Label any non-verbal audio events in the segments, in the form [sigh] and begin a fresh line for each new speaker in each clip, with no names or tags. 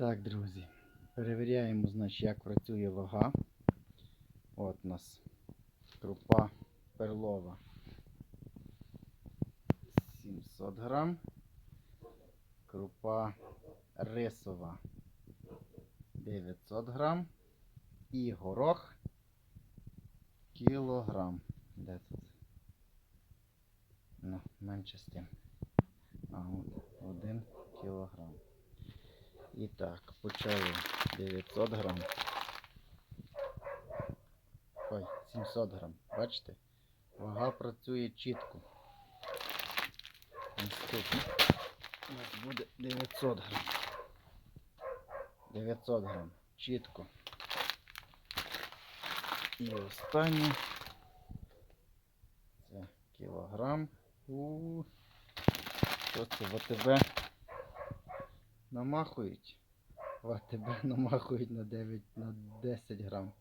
Так, друзі, перевіряємо, значить, як працює вага. От у нас крупа перлова 700 грам. Крупа рисова 900 грам. І горох кілограм. Де тут? Ну, менше з тим. А, от, один кілограм. І так, почали 900 грам. Ой, 700 грам. Бачите? Вага працює чітко. Наступне. У нас буде 900 грам. 900 грам. Чітко. І останнє. Це кілограм. У. Що це ВТБ? Намахують. В АТБ [laughs] намахують на 9 на 10 грам.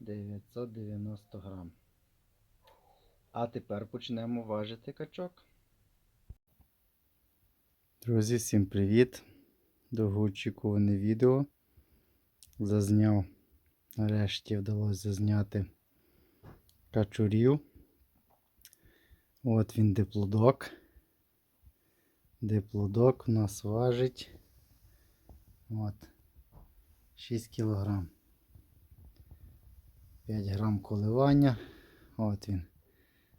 990 грам. А тепер почнемо важити качок. Друзі, всім привіт! Довгоочікуване відео. Зазняв. Нарешті вдалося зазняти качурів. От він диплодок. Диплодок у нас важить от, 6 кг. 5 грам коливання. От він.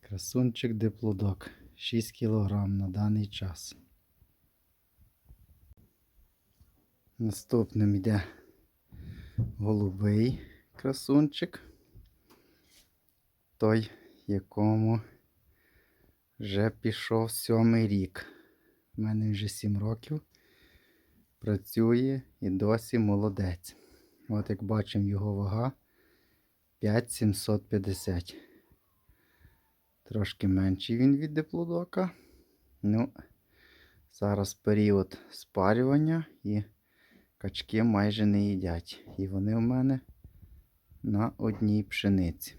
Красунчик диплодок. 6 кг на даний час. Наступним йде голубий красунчик. Той, якому вже пішов сьомий рік. У мене вже 7 років. Працює і досі молодець. От як бачимо, його вага 5750. Трошки менший він від диплодока. Ну, зараз період спарювання і качки майже не їдять. І вони у мене на одній пшениці.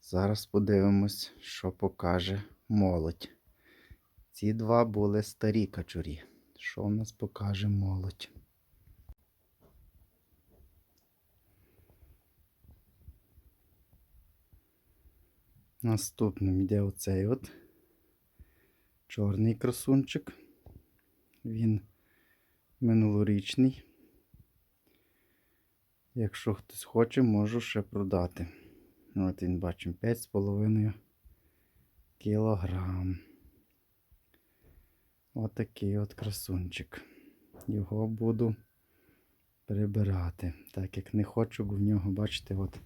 Зараз подивимось, що покаже молодь. Ці два були старі качурі. Що в нас покаже молодь? Наступним йде оцей от чорний красунчик. Він минулорічний. Якщо хтось хоче, можу ще продати. От він бачимо 5,5 кілограм. Отакий от красунчик. Його буду прибирати. Так як не хочу, бо в нього, бачите, от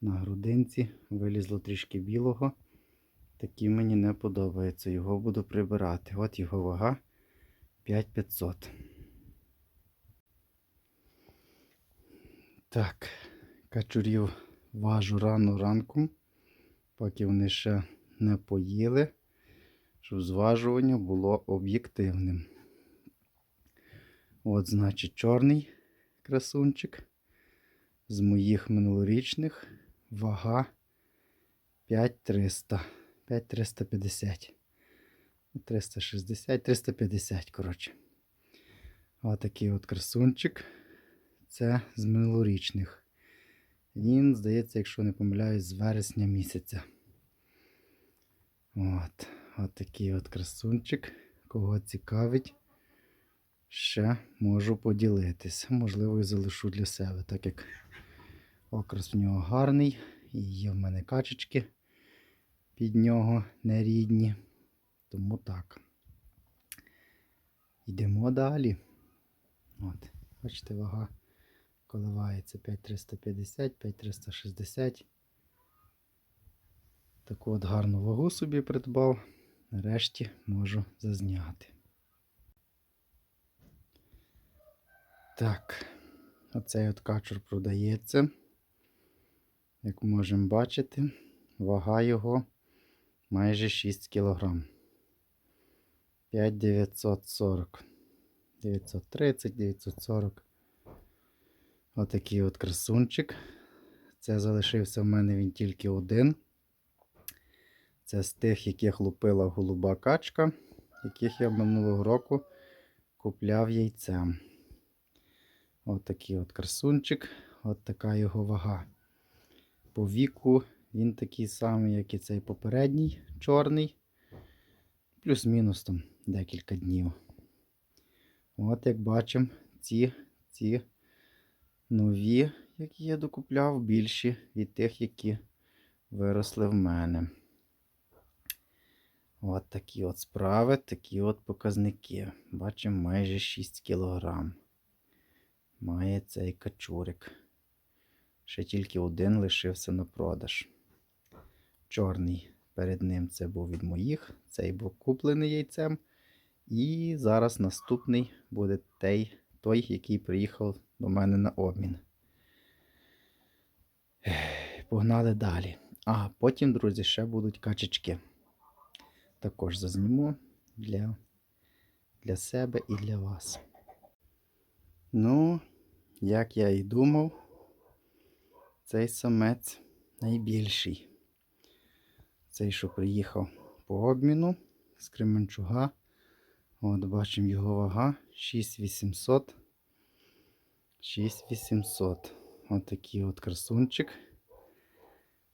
на грудинці вилізло трішки білого. Такі мені не подобається. Його буду прибирати. От його вага 5500. Так, качурів важу рано ранком, поки вони ще не поїли, щоб зважування було об'єктивним. От, значить, чорний красунчик з моїх минулорічних вага 5300, 5350. 360, 350, коротше. Отакий от красунчик. Це з минулорічних. Він, здається, якщо не помиляюсь, з вересня місяця. От. От такий от красунчик. Кого цікавить, ще можу поділитися. Можливо, і залишу для себе, так як окрас в нього гарний. І є в мене качечки під нього нерідні. Тому так. Йдемо далі. От, бачите, вага коливається 5350, 5360. Таку от гарну вагу собі придбав. Нарешті можу зазняти. Так, оцей от качур продається. Як можемо бачити, вага його майже 6 кг. 5940. 930, 940. Отакий от красунчик. Це залишився в мене він тільки один. Це з тих, яких лупила голуба качка, яких я минулого року купляв яйцем. От от красунчик, от така його вага. По віку він такий самий, як і цей попередній чорний. Плюс-мінус там декілька днів. От як бачимо, ці, ці нові, які я докупляв, більші від тих, які виросли в мене. От такі от справи, такі от показники. Бачимо майже 6 кілограм. Має цей качурик. Ще тільки один лишився на продаж. Чорний перед ним це був від моїх, цей був куплений яйцем. І зараз наступний буде той, той який приїхав до мене на обмін. Погнали далі. А потім, друзі, ще будуть качечки. Також зазніму для, для себе і для вас. Ну, як я і думав, цей самець найбільший. Цей, що приїхав по обміну з Кременчуга. От бачимо його вага 6800. 6800. От от красунчик.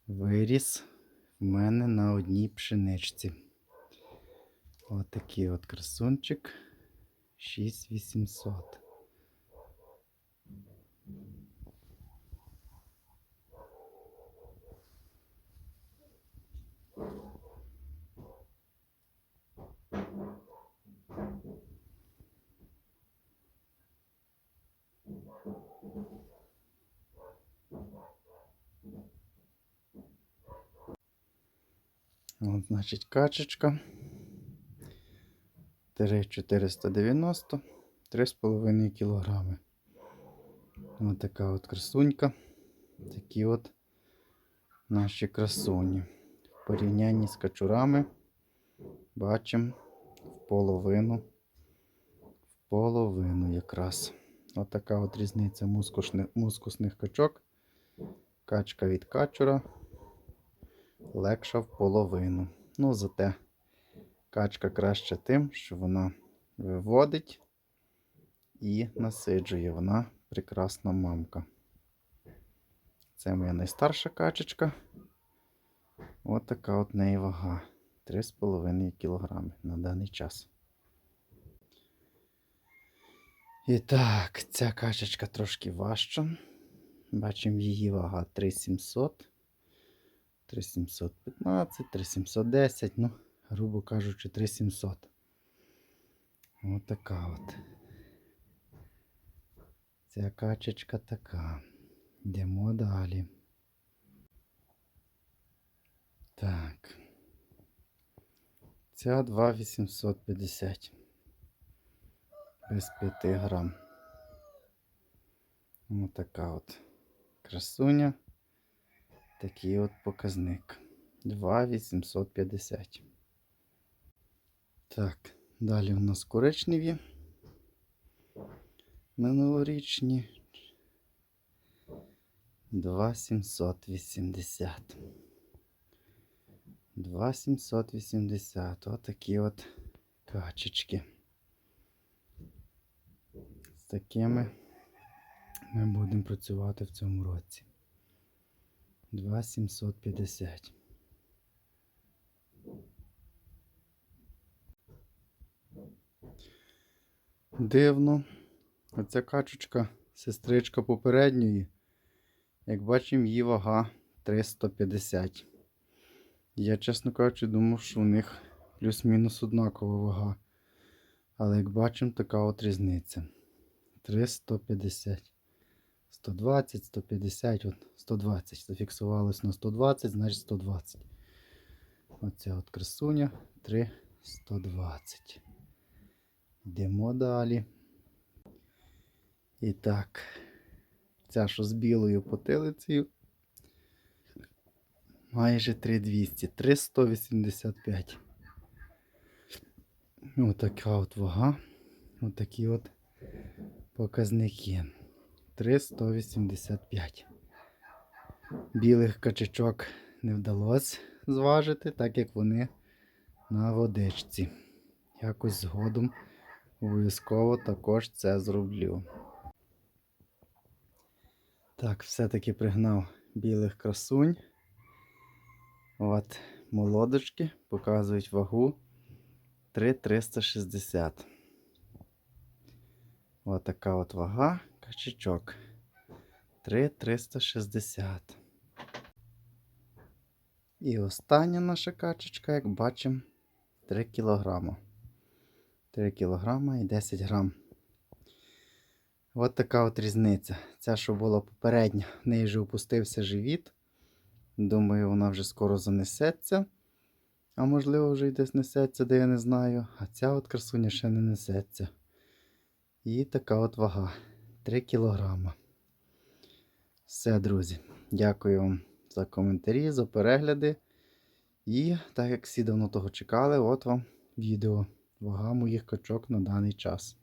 Виріс в мене на одній пшеничці. От такий от красунчик. 6800. От, значить, качечка. 3,490, 3,5 кілограми. Ось така от красунька. Такі от наші красуні. В порівнянні з качурами бачимо в половину. В половину якраз. Ось така от різниця мускусних, мускусних качок. Качка від качура легша в половину. Ну, зате качка краще тим, що вона виводить і насиджує. Вона прекрасна мамка. Це моя найстарша качечка. От така от неї вага. 3,5 кг на даний час. І так, ця качечка трошки важча. Бачимо її вага 3700. 3715, 3710, ну, грубо кажучи, 3700. Ось така от. Ця качечка така. Йдемо далі. Так. Ця 2850. Без 5 грам. Ось така от красуня. Такий от показник. 2,850. Так, далі у нас коричневі. Минулорічні. 2,780. 2,780. Отакі от качечки. З такими ми будемо працювати в цьому році. 2,750. Дивно. Оця качечка, сестричка попередньої. Як бачимо, її вага 350. Я, чесно кажучи, думав, що у них плюс-мінус однакова вага. Але як бачимо, така от різниця. 350. 120, 150, от 120. Зафіксувалось на 120, значить 120. Оця от красуня 3, 120. Йдемо далі. І так, ця, що з білою потилицею, майже 3200, 3185. Отака от вага. Отакі от показники. 385. Білих качечок не вдалося зважити, так як вони на водичці. Якось згодом Обов'язково також це зроблю. Так, все-таки пригнав білих красунь. От молодочки показують вагу 3,360. Ось така от вага качечок. 3,360. І остання наша качечка, як бачимо, 3 кілограма. 3 кілограма і 10 грам. От така от різниця. Ця, що була попередня, в неї вже опустився живіт. Думаю, вона вже скоро занесеться. А можливо, вже й десь несеться, де я не знаю. А ця от красуня ще не несеться. І така от вага 3 кілограма. Все, друзі. Дякую вам за коментарі, за перегляди. І так як всі давно того чекали, от вам відео. Вага моїх качок на даний час.